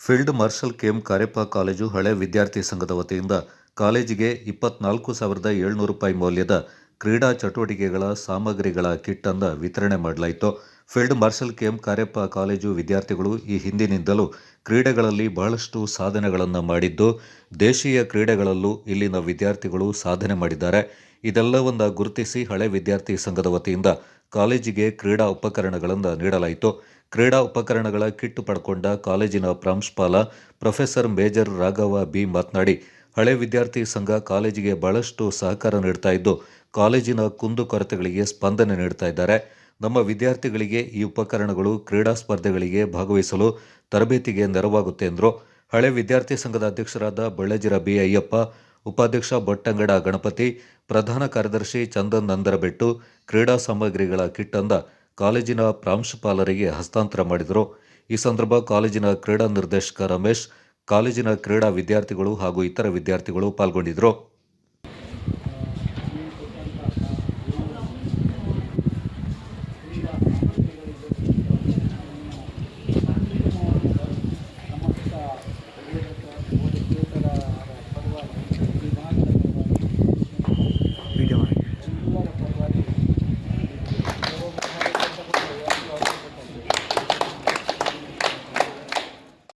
Field marshal KM Kariappa college ಹಳೆ ವಿದ್ಯಾರ್ಥಿ ಸಂಘದ ವತಿಯಿಂದ ಕಾಲೇಜಿಗೆ ಇಪ್ಪತ್ನಾಲ್ಕು ಸಾವಿರದ ಏಳ್ನೂರು ರೂಪಾಯಿ ಮೌಲ್ಯದ ಕ್ರೀಡಾ ಚಟುವಟಿಕೆಗಳ ಸಾಮಗ್ರಿಗಳ ಕಿಟ್ಟನ್ನು ವಿತರಣೆ ಮಾಡಲಾಯಿತು. Field marshal KM Kariappa college ವಿದ್ಯಾರ್ಥಿಗಳು ಈ ಹಿಂದಿನಿಂದಲೂ ಕ್ರೀಡೆಗಳಲ್ಲಿ ಬಹಳಷ್ಟು ಸಾಧನೆಗಳನ್ನು ಮಾಡಿದ್ದು, ದೇಶೀಯ ಕ್ರೀಡೆಗಳಲ್ಲೂ ಇಲ್ಲಿನ ವಿದ್ಯಾರ್ಥಿಗಳು ಸಾಧನೆ ಮಾಡಿದ್ದಾರೆ. ಇದೆಲ್ಲವನ್ನು ಗುರುತಿಸಿ ಹಳೆ ವಿದ್ಯಾರ್ಥಿ ಸಂಘದ ವತಿಯಿಂದ ಕಾಲೇಜಿಗೆ ಕ್ರೀಡಾ ಉಪಕರಣಗಳನ್ನು ನೀಡಲಾಯಿತು. ಕ್ರೀಡಾ ಉಪಕರಣಗಳ ಕಿಟ್ಟು ಪಡ್ಕೊಂಡ ಕಾಲೇಜಿನ ಪ್ರಾಂಶುಪಾಲ ಪ್ರೊಫೆಸರ್ ಮೇಜರ್ ರಾಘವ ಬಿ ಮಾತನಾಡಿ, ಹಳೆ ವಿದ್ಯಾರ್ಥಿ ಸಂಘ ಕಾಲೇಜಿಗೆ ಬಹಳಷ್ಟು ಸಹಕಾರ ನೀಡ್ತಾ ಇದ್ದು, ಕಾಲೇಜಿನ ಕುಂದುಕೊರತೆಗಳಿಗೆ ಸ್ಪಂದನೆ ನೀಡ್ತಾ ಇದ್ದಾರೆ. ನಮ್ಮ ವಿದ್ಯಾರ್ಥಿಗಳಿಗೆ ಈ ಉಪಕರಣಗಳು ಕ್ರೀಡಾ ಸ್ಪರ್ಧೆಗಳಿಗೆ ಭಾಗವಹಿಸಲು ತರಬೇತಿಗೆ ನೆರವಾಗುತ್ತೆ ಎಂದರು. ಹಳೆ ವಿದ್ಯಾರ್ಥಿ ಸಂಘದ ಅಧ್ಯಕ್ಷರಾದ ಬಳ್ಳಜಿರ ಬಿ ಅಯ್ಯಪ್ಪ ಉಪಾಧ್ಯಕ್ಷ ಬೊಟ್ಟಂಗಡ ಗಣಪತಿ, ಪ್ರಧಾನ ಕಾರ್ಯದರ್ಶಿ ಚಂದನ್ ನಂದರಬೆಟ್ಟು, ಕ್ರೀಡಾ ಸಾಮಗ್ರಿಗಳ ಕಿಟ್ ಅಂದ ಕಾಲೇಜಿನ ಪ್ರಾಂಶುಪಾಲರಿಗೆ ಹಸ್ತಾಂತರ ಮಾಡಿದರು. ಈ ಸಂದರ್ಭ ಕಾಲೇಜಿನ ಕ್ರೀಡಾ ನಿರ್ದೇಶಕ ರಮೇಶ್, ಕಾಲೇಜಿನ ಕ್ರೀಡಾ ವಿದ್ಯಾರ್ಥಿಗಳು ಹಾಗೂ ಇತರ ವಿದ್ಯಾರ್ಥಿಗಳು ಪಾಲ್ಗೊಂಡಿದ್ದರು.